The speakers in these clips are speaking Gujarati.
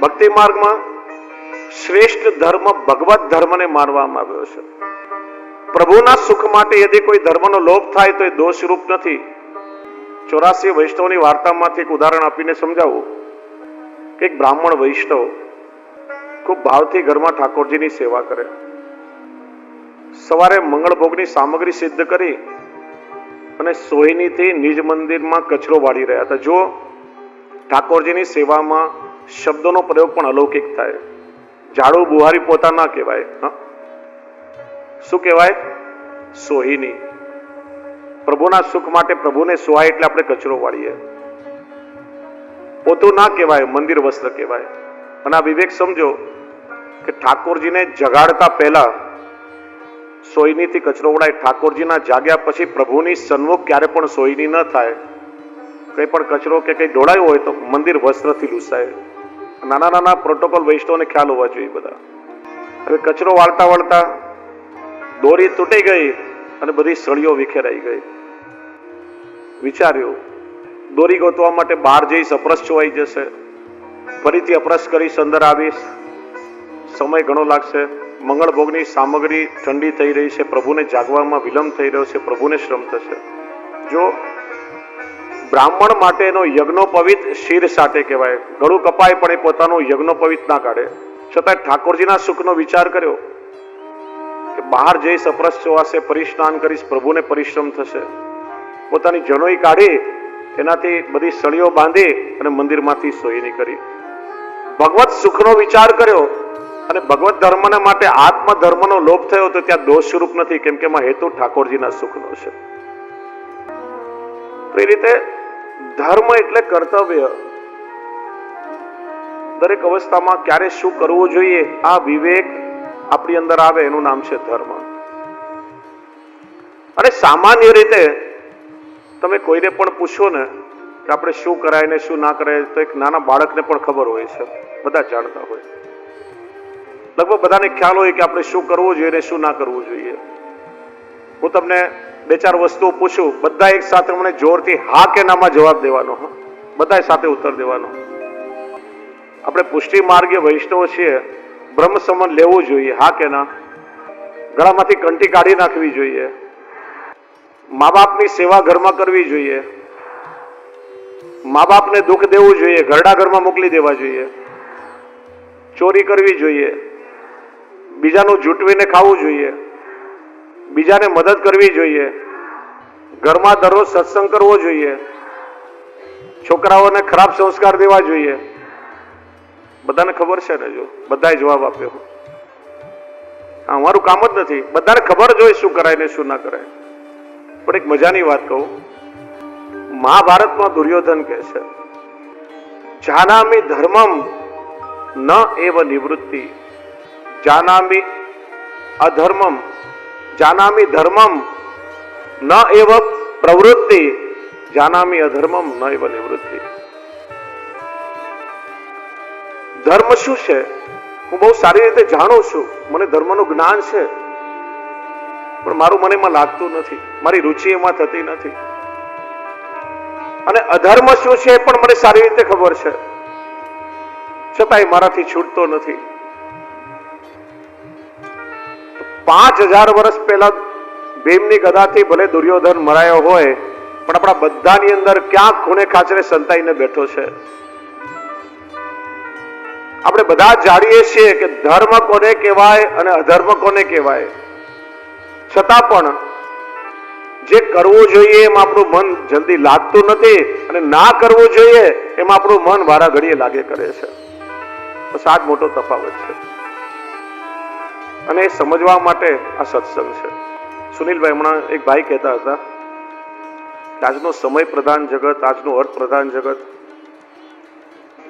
ભક્તિ માર્ગમાં શ્રેષ્ઠ ધર્મ ભગવત ધર્મને માનવામાં આવ્યો છે. પ્રભુના સુખ માટે યદિ કોઈ ધર્મનો લોભ થાય તો એ દોષરૂપ નથી. ચોરાસી વૈષ્ણવની વાર્તામાંથી એક ઉદાહરણ આપીને સમજાવું. કે એક બ્રાહ્મણ વૈષ્ણવ ખૂબ ભાવથી ઘરમાં ઠાકોરજીની સેવા કરે. સવારે મંગળભોગની સામગ્રી સિદ્ધ કરી અને સોહિનીથી નિજ મંદિરમાં કચરો વાળી રહ્યા હતા. જો ઠાકોરજીની સેવામાં શબ્દોનો પ્રયોગ પણ અલૌકિક થાય. ઝાડુ બુહારી પોતા ના કહેવાય શું કહેવાય? સોહીની. પ્રભુના સુખ માટે પ્રભુને સોહાય એટલે આપણે કચરો વાળીએ. પોતું ના કહેવાય, મંદિર વસ્ત્ર કહેવાય. અને આ વિવેક સમજો કે ઠાકોરજીને જગાડતા પહેલા સોયનીથી કચરો ઉડાય ઠાકોરજીના જાગ્યા પછી પ્રભુની સન્મુખ ક્યારે પણ સોયની ન થાય. કંઈ પણ કચરો કે કંઈ ઢોળાયો હોય તો મંદિર વસ્ત્રથી લૂસાય. નાના નાના પ્રોટોકોલ વૈષ્ણવને ખ્યાલ હોવા જોઈએ બધા. હવે કચરો વાળતા વાળતા દોરી તૂટી ગઈ અને બધી સળીઓ વિખેરાઈ ગઈ. વિચાર્યું, દોરી ગોતવા માટે બહાર જઈશ અપરસ ચોવાઈ જશે. ફરીથી અપરસ કરીશ અંદર આવીશ. સમય ઘણો લાગશે. મંગળ ભોગની સામગ્રી ઠંડી થઈ રહી છે. પ્રભુને જાગવામાં વિલંબ થઈ રહ્યો છે. પ્રભુને શ્રમ થશે. જો બ્રાહ્મણ માટેનો યજ્ઞોપવિત શિર સાટે કહેવાય. ગળું કપાય પણ એ પોતાનું યજ્ઞોપવિત ના કાઢે. છતાં ઠાકોરજીના સુખનો વિચાર કર્યો કે બહાર જઈ અપરસ ચોવાશે પરિસ્નાન કરીશ, પ્રભુને પરિશ્રમ થશે. પોતાની જનોઈ કાઢી, એનાથી બધી સળીઓ બાંધી અને મંદિરમાંથી સોયની કરી. ભગવત સુખનો વિચાર કર્યો અને ભગવત ધર્મને માટે આત્મ ધર્મનો લોભ થયો તો ત્યાં દોષ સ્વરૂપ નથી, કેમ કે એમાં હેતુ ઠાકોરજીના સુખનો છે. એ રીતે ધર્મ એટલે કર્તવ્ય. દરેક અવસ્થામાં ક્યારે શું કરવું જોઈએ, આ વિવેક આપણી અંદર આવે, એનું નામ છે ધર્મ. અને સામાન્ય રીતે તમે કોઈને પણ પૂછો ને કે આપણે શું કરાય ને શું ના કરાય, તો એક નાના બાળકને પણ ખબર હોય છે. બધા જાણતા હોય. લગભગ બધાને ખ્યાલ હોય કે આપણે શું કરવું જોઈએ ને શું ના કરવું જોઈએ. હું તમને બે ચાર વસ્તુઓ પૂછું બધા એક સાથે મને જોરથી હા કે નામાં જવાબ દેવાનો બધા સાથે ઉત્તર દેવાનો. આપણે પુષ્ટિ માર્ગે વૈષ્ણવ છીએ, બ્રહ્મ સંબંધ લેવું જોઈએ, હા કે ના? ગળામાંથી કંટી કાઢી નાખવી જોઈએ. મા બાપની સેવા ઘરમાં કરવી જોઈએ. મા બાપને દુઃખ દેવું જોઈએ, ઘરડા ઘરમાં મોકલી દેવા જોઈએ. ચોરી કરવી જોઈએ. બીજાનું જૂટવીને ખાવું જોઈએ. બીજાને મદદ કરવી જોઈએ. ઘરમાં દરરોજ સત્સંગ કરવો જોઈએ. છોકરાઓને ખરાબ સંસ્કાર દેવા જોઈએ. બધાને ખબર છે ને જો? બધાએ જવાબ આપ્યો. અમારું કામ જ નથી. બધાને ખબર જ હોય શું કરાય ને શું ના કરાય. પણ એક મજાની વાત કહું. મહાભારતમાં દુર્યોધન કહે છે, જાનામી ધર્મમ ન એવ નિવૃત્તિ. જાનામી અધર્મમ જાનામી ધર્મમ ન એવ પ્રવૃત્તિ. જાનામી અધર્મમ ન એવ નિવૃત્તિ. ધર્મ શું છે? હું બહુ સારી રીતે જાણું છું. મને ધર્મનું જ્ઞાન છે. પણ મારું મને એમાં લાગતું નથી. મારી રુચિ એમાં થતી નથી. અને અધર્મ શું છે પણ મને સારી રીતે ખબર છે. છતાંય મારાથી છૂટતો નથી. પાંચ હજાર વર્ષ પહેલા ભીમની ગદાથી ભલે દુર્યોધન મરાયો હોય, પણ આપણા બધાની અંદર ક્યાંક ખૂણે ખાચરે સંતાઈને બેઠો છે? આપણે બધા જાણીએ છીએ કે ધર્મ કોને કહેવાય અને અધર્મ કોને કહેવાય. છતાં પણ જે કરવું જોઈએ એમાં આપણું મન જલ્દી લાગતું નથી અને ના કરવું જોઈએ એમાં આપણું મન વારા ઘડીએ લાગે કરે છે. બસ આ મોટો તફાવત છે. અને એ સમજવા માટે આ સત્સંગ છે. સુનિલભાઈ હમણાં એક ભાઈ કહેતા હતા આજનો સમય પ્રધાન જગત, આજનું અર્થ પ્રધાન જગત.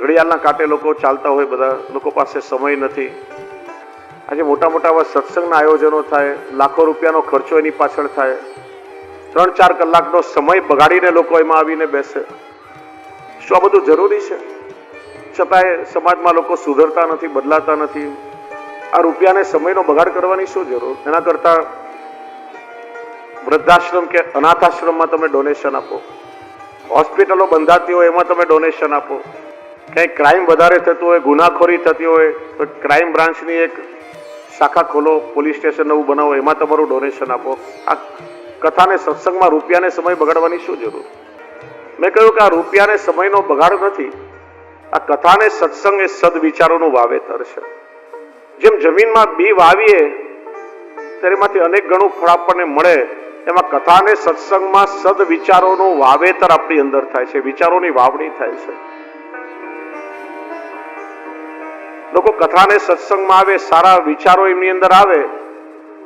ઘડિયાળના કાંટે લોકો ચાલતા હોય, બધા લોકો પાસે સમય નથી. આજે મોટા મોટા આવા સત્સંગના આયોજનો થાય, લાખો રૂપિયાનો ખર્ચો એની પાછળ થાય. ત્રણ ચાર કલાકનો સમય બગાડીને લોકો એમાં આવીને બેસે. શું આ બધું જરૂરી છે? છતાંય સમાજમાં લોકો સુધરતા નથી, બદલાતા નથી. આ રૂપિયાને સમયનો બગાડ કરવાની શું જરૂર? એના કરતા વૃદ્ધાશ્રમ કે અનાથાશ્રમમાં તમે ડોનેશન આપો. હોસ્પિટલો બંધાતી હોય એમાં તમે ડોનેશન આપો. ક્યાંય ક્રાઇમ વધારે થતું હોય, ગુનાખોરી થતી હોય, તો ક્રાઇમ બ્રાન્ચની એક શાખા ખોલો પોલીસ સ્ટેશન નવું બનાવો, એમાં તમારું ડોનેશન આપો. આ કથાને સત્સંગમાં રૂપિયાને સમય બગાડવાની શું જરૂર? મેં કહ્યું કે આ રૂપિયાને સમયનો બગાડ નથી. આ કથાને સત્સંગ એ સદવિચારોનું વાવેતર છે. જેમ જમીનમાં બી વાવીએ તેમાંથી અનેક ગણું ફળ આપણને મળે. એમાં કથાને સત્સંગમાં સદ વિચારોનું વાવેતર આપણી અંદર થાય છે, વિચારોની વાવણી થાય છે. લોકો કથાને સત્સંગમાં આવે, સારા વિચારો એમની અંદર આવે,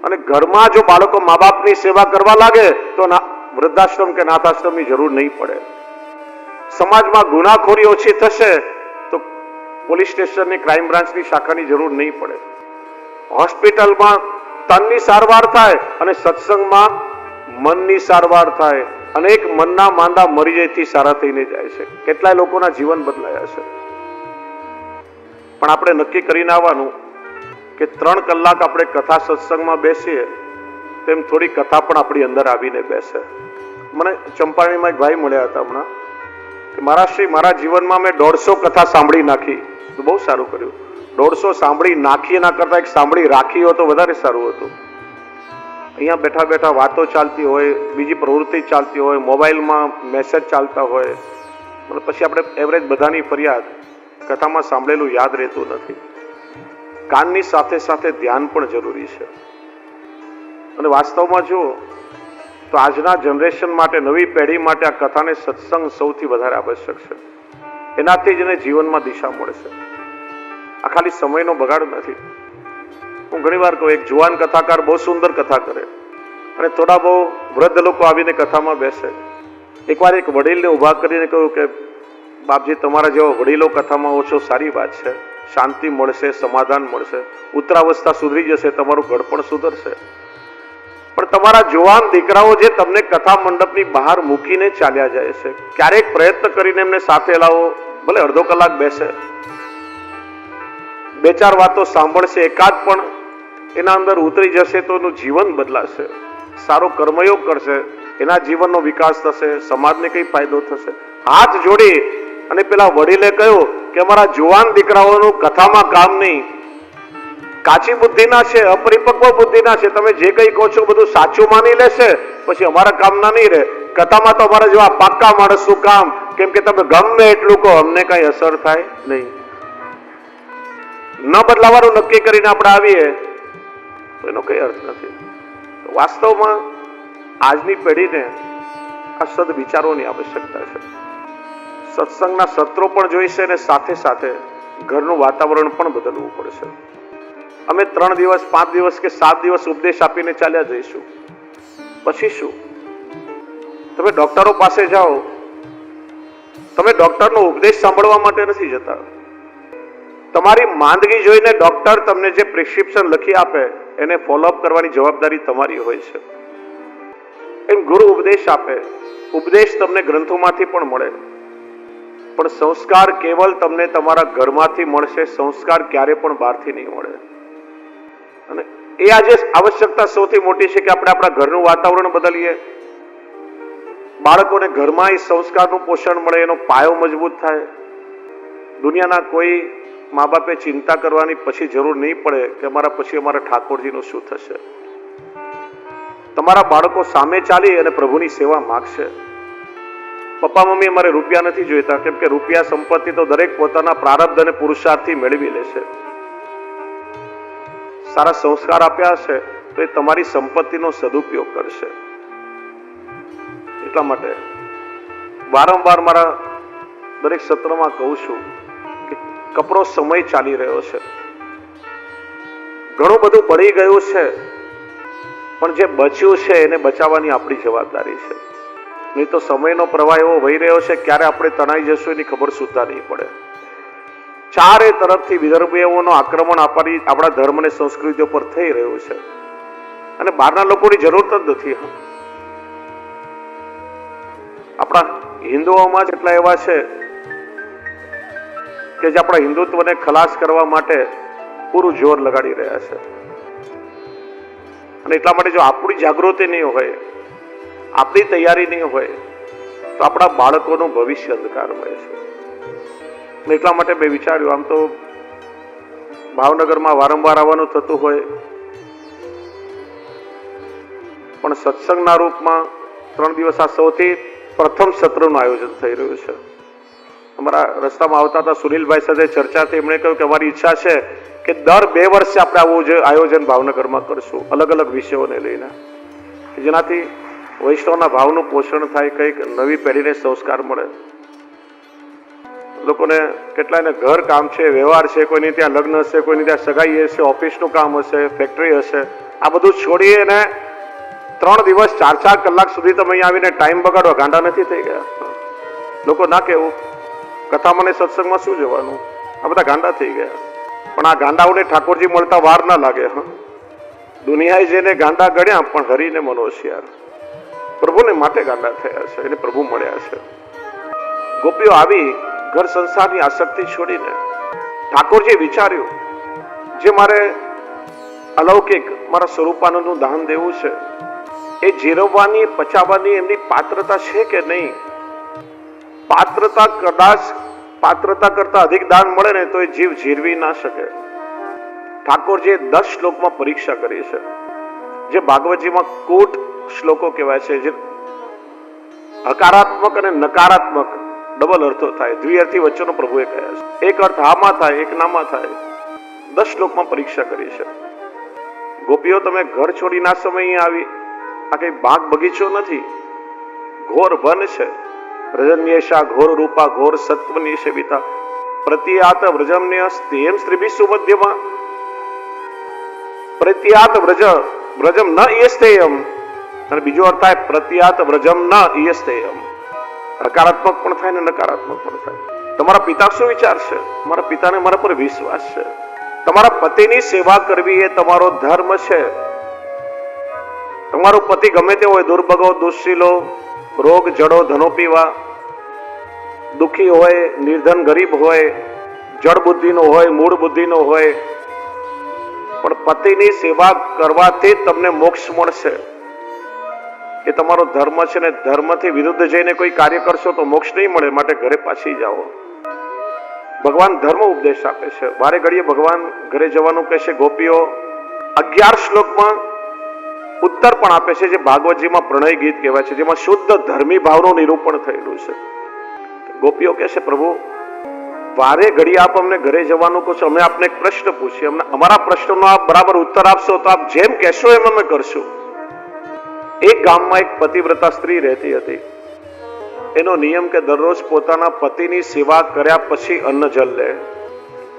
અને ઘરમાં જો બાળકો મા બાપની સેવા કરવા લાગે, તો વૃદ્ધાશ્રમ કે નાથાશ્રમની જરૂર નહીં પડે. સમાજમાં ગુનાખોરી ઓછી થશે પોલીસ સ્ટેશનની ક્રાઇમ બ્રાન્ચની શાખાની જરૂર નહીં પડે. હોસ્પિટલમાં તનની સારવાર થાય અને સત્સંગમાં મનની સારવાર થાય. અનેક મનના માંદા મરી જાયથી સારા થઈને જાય છે. કેટલાય લોકોના જીવન બદલાયા છે. પણ આપણે નક્કી કરીને આવવાનું કે ત્રણ કલાક આપણે કથા સત્સંગમાં બેસીએ, તેમ થોડી કથા પણ આપણી અંદર આવીને બેસે. મને ચંપાણીમાં એક ભાઈ મળ્યા હતા હમણાં, કે મારા શ્રી, મારા જીવનમાં મેં દોઢસો કથા સાંભળી નાખી. તો બહુ સારું કર્યું. દોઢસો સાંભળી, નાખી એના કરતા એક સાંભળી, રાખી હોય તો વધારે સારું હતું. અહીંયા બેઠા બેઠા વાતો ચાલતી હોય, બીજી પ્રવૃત્તિ ચાલતી હોય, મોબાઈલમાં મેસેજ ચાલતા હોય. પછી આપણે એવરેજ બધાની ફરિયાદ, કથામાં સાંભળેલું યાદ રહેતું નથી. કાનની સાથે સાથે ધ્યાન પણ જરૂરી છે. અને વાસ્તવમાં જુઓ, તો આજના જનરેશન માટે, નવી પેઢી માટે આ કથાને સત્સંગ સૌથી વધારે આવશ્યક છે. એનાથી જ એને જીવનમાં દિશા મળશે. આ ખાલી સમયનો બગાડ નથી. હું ઘણી વાર કહું, એક જુવાન કથાકાર બહુ સુંદર કથા કરે. અને થોડા બહુ વૃદ્ધ લોકો આવીને કથામાં બેસે. એકવાર એક વડીલને ઊભા કરીને કહ્યું કે, બાપજી, તમારા જેવા વડીલો કથામાં ઓછો સારી વાત છે. શાંતિ મળશે, સમાધાન મળશે. ઉત્તરાવસ્થા સુધરી જશે, તમારું ઘર પણ સુધરશે. પણ તમારા જુવાન દીકરાઓ જે તમને કથા મંડપની બહાર મૂકીને ચાલ્યા જાય છે, ક્યારેક પ્રયત્ન કરીને એમને સાથે લાવો, ભલે અડધો કલાક બેસે. બે ચાર વાતો સાંભળશે, એકાદ પણ એના અંદર ઉતરી જશે તો એનું જીવન બદલાશે. સારો કર્મયોગ કરશે, એના જીવનનો વિકાસ થશે, સમાજને કઈ ફાયદો થશે. હાથ જોડી અને પેલા વડીલે કહ્યું કે અમારા જુવાન દીકરાઓનું કથામાં કામ નહીં. કાચી બુદ્ધિના છે, અપરિપક્વ બુદ્ધિના છે, તમે જે કંઈ કહો છો બધું સાચું માની લેશે, પછી અમારા કામના નહીં રહે. કથામાં તો અમારા જેવા પાક્કા માણસનું કામ, કેમ કે તમે ગમે એટલું કહો, અમને કઈ અસર થાય નહીં. ન બદલાવાનું નક્કી કરીને આપણે આવીએ, તો એનો કઈ અર્થ નથી. વાસ્તવમાં આજની પેઢીને આ સદ વિચારોની આવશ્યકતા છે. સત્સંગના સત્રો પણ જોઈશે અને સાથે સાથે ઘરનું વાતાવરણ પણ બદલવું પડશે. અમે ત્રણ દિવસ, પાંચ દિવસ કે સાત દિવસ ઉપદેશ આપીને ચાલ્યા જઈશું. પછી શું? તમે ડોક્ટરો પાસે જાઓ. તમે ડોક્ટરનો ઉપદેશ સાંભળવા માટે નથી જતા. તમારી માંદગી જોઈને ડોક્ટર તમને જે પ્રિસ્ક્રિપ્શન લખી આપે, એને ફોલોઅપ કરવાની જવાબદારી તમારી હોય છે. એમ ગુરુ ઉપદેશ આપે. ઉપદેશ તમને ગ્રંથોમાંથી પણ મળે. પણ સંસ્કાર કેવલ તમને તમારા ઘરમાંથી મળશે, સંસ્કાર ક્યારે પણ બહારથી નહીં મળે. અને એ આજે આવશ્યકતા સૌથી મોટી છે કે આપણે આપણા ઘરનું વાતાવરણ બદલીએ. બાળકોને ઘરમાં એ સંસ્કારનું પોષણ મળે, એનો પાયો મજબૂત થાય. દુનિયાના કોઈ મા બાપે ચિંતા કરવાની પછી જરૂર નહીં પડે કે અમારા પછી અમારા ઠાકોરજીનું શું થશે. તમારા બાળકો સામે ચાલી અને પ્રભુની સેવા માગશે. પપ્પા, મમ્મી અમારે રૂપિયા નથી જોઈતા, કેમ કે રૂપિયા સંપત્તિ તો દરેક પોતાના પ્રારબ્ધ અને પુરુષાર્થથી મેળવી લેશે સારા સંસ્કાર આપ્યા હશે તો એ તમારી સંપત્તિનો સદુપયોગ કરશે. એટલા માટે વારંવાર મારા દરેક સત્રમાં કહું છું કપરો સમય ચાલી રહ્યો છે. ઘણું બધું પડી ગયું છે, પણ જે બચ્યું છે એને બચાવવાની આપણી જવાબદારી છે. નહીં તો સમયનો પ્રવાહ એવો વહી રહ્યો છે, ક્યારે આપણે તણાઈ જશું એની ખબર સુધા નહીં પડે. ચારે તરફથી વિદર્ભીઓનો આક્રમણ આપણી, આપણા ધર્મ અને સંસ્કૃતિઓ પર થઈ રહ્યું છે. અને બહારના લોકોની જરૂર જ નથી. આપણા હિન્દુઓમાં જ એટલા એવા છે કે જે આપણા હિન્દુત્વને ખલાસ કરવા માટે પૂરું જોર લગાડી રહ્યા છે. અને એટલા માટે જો આપણી જાગૃતિ નહીં હોય, આપણી તૈયારી નહીં હોય, તો આપણા બાળકોનું ભવિષ્ય અંધકારમય છે. એટલા માટે મેં વિચાર્યું, આમ તો ભાવનગરમાં વારંવાર આવવાનું થતું હોય, પણ સત્સંગના રૂપમાં ત્રણ દિવસ આ સૌથી પ્રથમ સત્રનું આયોજન થઈ રહ્યું છે. અમારા રસ્તામાં આવતા હતા સુનિલભાઈ સાથે ચર્ચા થઈ એમણે કહ્યું કે અમારી ઈચ્છા છે કે દર બે વર્ષે આપણે આવું જે આયોજન ભાવનગરમાં કરશું, અલગ અલગ વિષયોને લઈને. જેનાથી વૈષ્ણવના ભાવનું પોષણ થાય, કંઈક નવી પેઢીને સંસ્કાર મળે. લોકોને કેટલાયને ઘર કામ છે, વ્યવહાર છે, કોઈની ત્યાં લગ્ન હશે, કોઈની ત્યાં સગાઈ હશે, ઓફિસનું કામ હશે, ફેક્ટરી હશે, આ બધું છોડી ને ત્રણ દિવસ ચાર ચાર કલાક સુધી તમે અહીંયા આવીને ટાઈમ બગાડવા ગાંડા નથી થઈ ગયા. લોકો ના કેવું કથામાં ને સત્સંગમાં શું જવાનું? આ બધા ગાંડા થઈ ગયા. પણ આ ગાંડાઓને ઠાકોરજી મળતા વાર ના લાગે, હ. દુનિયાએ જેને ગાંડા ગણ્યા પણ હરીને મનોશિયાર પ્રભુને માટે ગાંડા થયા છે, એને પ્રભુ મળ્યા છે. ગોપીઓ આવી ઘર સંસારની આસક્તિ છોડીને ઠાકોરજીએ વિચાર્યું, જે મારે અલૌકિક મારા સ્વરૂપાનંદનું દાન દેવું છે, એ જીરવવાની, પચાવવાની એમની પાત્રતા છે કે નહીં? પાત્રતા કદાચ પાત્રતા કરતા અધિક દાન મળે ને તો એ જીવ જીરવી ના શકે. ઠાકોરજીએ દસ શ્લોકમાં પરીક્ષા કરી છે. જે ભાગવતજીમાં કોટ શ્લોકો કહેવાય છે, જે હકારાત્મક અને નકારાત્મક ડબલ અર્થો થાય. દ્વિઅર્થી વચ્ચેનો પ્રભુએ કહ્યા છે. એક અર્થ હામાં થાય, એક નામાં થાય. દસ શ્લોકમાં પરીક્ષા કરી છે. ગોપીઓ, તમે ઘર છોડી ના સમય આવી. આ કઈ બાગ બગીચો નથી? ઘોર વન છે. વ્રજન્યેશા ઘોર રૂપા ઘોર સત્વની સેવિતા. પ્રત્યાત વ્રજમ્ય સ્તેમ સ્ત્રીભી સુમધ્યમાં પ્રત્યાત વ્રજ, વ્રજમ ન ઈયસ્તેયમ અને બીજો અર્થ થાય પ્રત્યાત વ્રજમ ન ઈયસ્તેયમ હકારાત્મક પણ થાય ને નકારાત્મક પણ થાય. તમારા પિતા શું વિચાર છે? મારા પિતાને મારા પર વિશ્વાસ છે. તમારા પતિની સેવા કરવી એ તમારો ધર્મ છે. તમારો પતિ ગમે તે હોય, દુર્ભગો, દુશ્શીલો રોગ જડો ધનો પીવા, દુઃખી હોય, નિર્ધન ગરીબ હોય, જડ બુદ્ધિનો હોય, મૂળ બુદ્ધિનો હોય, પણ પતિની સેવા કરવાથી તમને મોક્ષ મળશે. એ તમારો ધર્મ છે ને ધર્મથી વિરુદ્ધ જઈને કોઈ કાર્ય કરશો તો મોક્ષ નહીં મળે, માટે ઘરે પાછી જાઓ. ભગવાન ધર્મ ઉપદેશ આપે છે. વારે ઘડીએ ભગવાન ઘરે જવાનું કહેશે ગોપીઓ, અગિયાર શ્લોકમાં ઉત્તર પણ આપે છે, જે ભાગવતજીમાં પ્રણય ગીત કહેવાય છે, જેમાં શુદ્ધ ધર્મી ભાવનું નિરૂપણ થયેલું છે. ગોપીઓ કહે છે, પ્રભુ, વારે ઘડી આપ અમને ઘરે જવાનું કહો છો. અમે આપને એક પ્રશ્ન પૂછીએ, અમને અમારા પ્રશ્નનો આપ બરાબર ઉત્તર આપશો તો આપ જેમ કહેશો એમ અમે કરશું. એક ગામમાં એક પતિવ્રતા સ્ત્રી રહેતી હતી. એનો નિયમ કે દરરોજ પોતાના પતિની સેવા કર્યા પછી અન્ન જલ લે.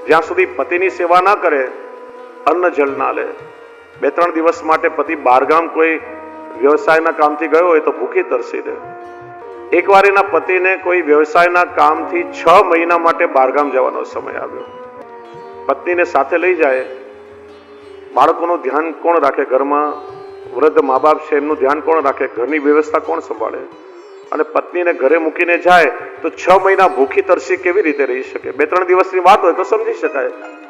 જ્યાં સુધી પતિની સેવા ના કરે અન્ન જલ ના લે. બે ત્રણ દિવસ માટે પતિ બારગામ કોઈ વ્યવસાયના કામથી ગયો હોય તો ભૂખી તરસી દે. એકવાર એના પતિને કોઈ વ્યવસાયના કામથી છ મહિના માટે બારગામ જવાનો સમય આવ્યો. પત્નીને સાથે લઈ જાય. બાળકોનું ધ્યાન કોણ રાખે ઘરમાં? વૃદ્ધ મા બાપ છે, એમનું ધ્યાન કોણ રાખે? ઘરની વ્યવસ્થા કોણ સંભાળે? અને પત્નીને ઘરે મૂકીને જાય તો છ મહિના ભૂખી તરસી કેવી રીતે રહી શકે? બે ત્રણ દિવસની વાત હોય તો સમજી શકાય.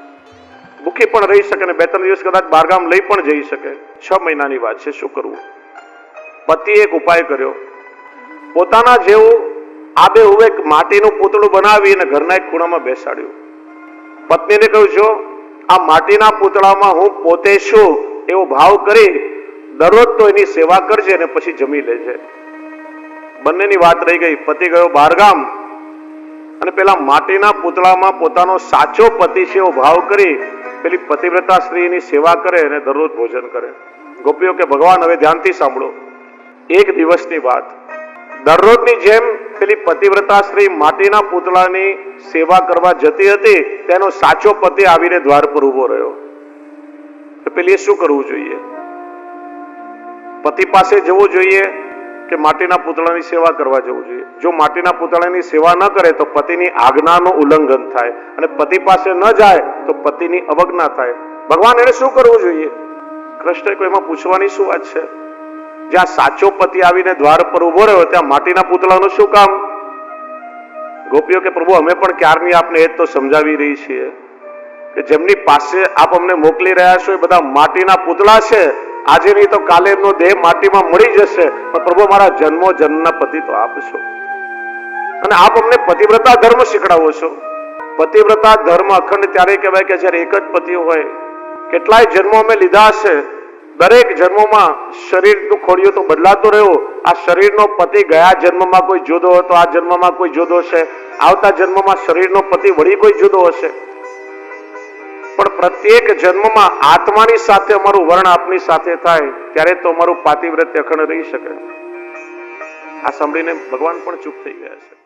ભૂખી પણ રહી શકે ને બે ત્રણ દિવસ કદાચ બારગામ લઈ પણ જઈ શકે. છ મહિનાની વાત છે, શું કરવું? પતિએ એક ઉપાય કર્યો. પોતાના જેવું આબે એક માટીનું પૂતળું બનાવી અને ઘરના એક ખૂણામાં બેસાડ્યું. પત્નીને કહ્યું, જો આ માટીના પૂતળામાં હું પોતે છું, એવો ભાવ કરી દરરોજ તો એની સેવા કરજે અને પછી જમી લેજે. બંનેની વાત રહી ગઈ. પતિ ગયો બહારગામ અને પેલા માટીના પૂતળામાં પોતાનો સાચો પતિ છે એવો ભાવ કરી પેલી પતિવ્રતા સ્ત્રીની સેવા કરે અને દરરોજ ભોજન કરે. ગોપીઓ કે, ભગવાન, હવે ધ્યાનથી સાંભળો. એક દિવસની વાત. દરરોજની જેમ પેલી પતિવ્રતા સ્ત્રી માટીના પૂતળાની સેવા કરવા જતી હતી, તેનો સાચો પતિ આવીને દ્વાર પર ઊભો રહ્યો. તો પેલી શું કરવું જોઈએ? પતિ પાસે જવું જોઈએ? કે માટીના પૂતળાની સેવા કરવા જવું જોઈએ. જો માટીના પૂતળાની સેવા ન કરે તો પતિની આજ્ઞાનું ઉલ્લંઘન થાય અને પતિ પાસે ન જાય તો પતિની અવજ્ઞા થાય. ભગવાન એને શું કરવું જોઈએ? કૃષ્ણ કોઈમાં પૂછવાની શું વાત છે? જ્યાં સાચો પતિ આવીને દ્વાર પર ઊભો રહ્યો, ત્યાં માટીના પૂતળાનું શું કામ? ગોપીઓ કે પ્રભુ, અમે પણ ક્યારની આપને એ તો સમજાવી રહી છીએ કે જેમની પાસે આપ અમને મોકલી રહ્યા છો, એ બધા માટીના પૂતળા છે. આજે નહીં તો કાલે એમનો દેહ માટીમાં મળી જશે. પણ પ્રભુ, મારા જન્મો જન્મના પતિ તો આપ છો અને આપ અમને પતિવ્રતા ધર્મ શીખડાવો છો. પતિવ્રતા ધર્મ અખંડ ત્યારે કહેવાય કે જ્યારે એક જ પતિ હોય, કેટલાય જન્મો અમે લીધા હશે. દરેક જન્મોમાં શરીરનું ખોડિયું તો બદલાતું રહ્યું. આ શરીરનો પતિ ગયા જન્મમાં કોઈ જુદો હતો, આ જન્મમાં કોઈ જુદો છે. આવતા જન્મમાં શરીરનો પતિ વળી કોઈ જુદો હશે. પણ પ્રત્યેક જન્મમાં આત્માની સાથે અમારું વર્ણ આપની સાથે થાય, ત્યારે તો અમારું પાતિવ્રત્ય અખંડ રહી શકે. આ સાંભળીને ભગવાન પણ ચૂપ થઈ ગયા છે.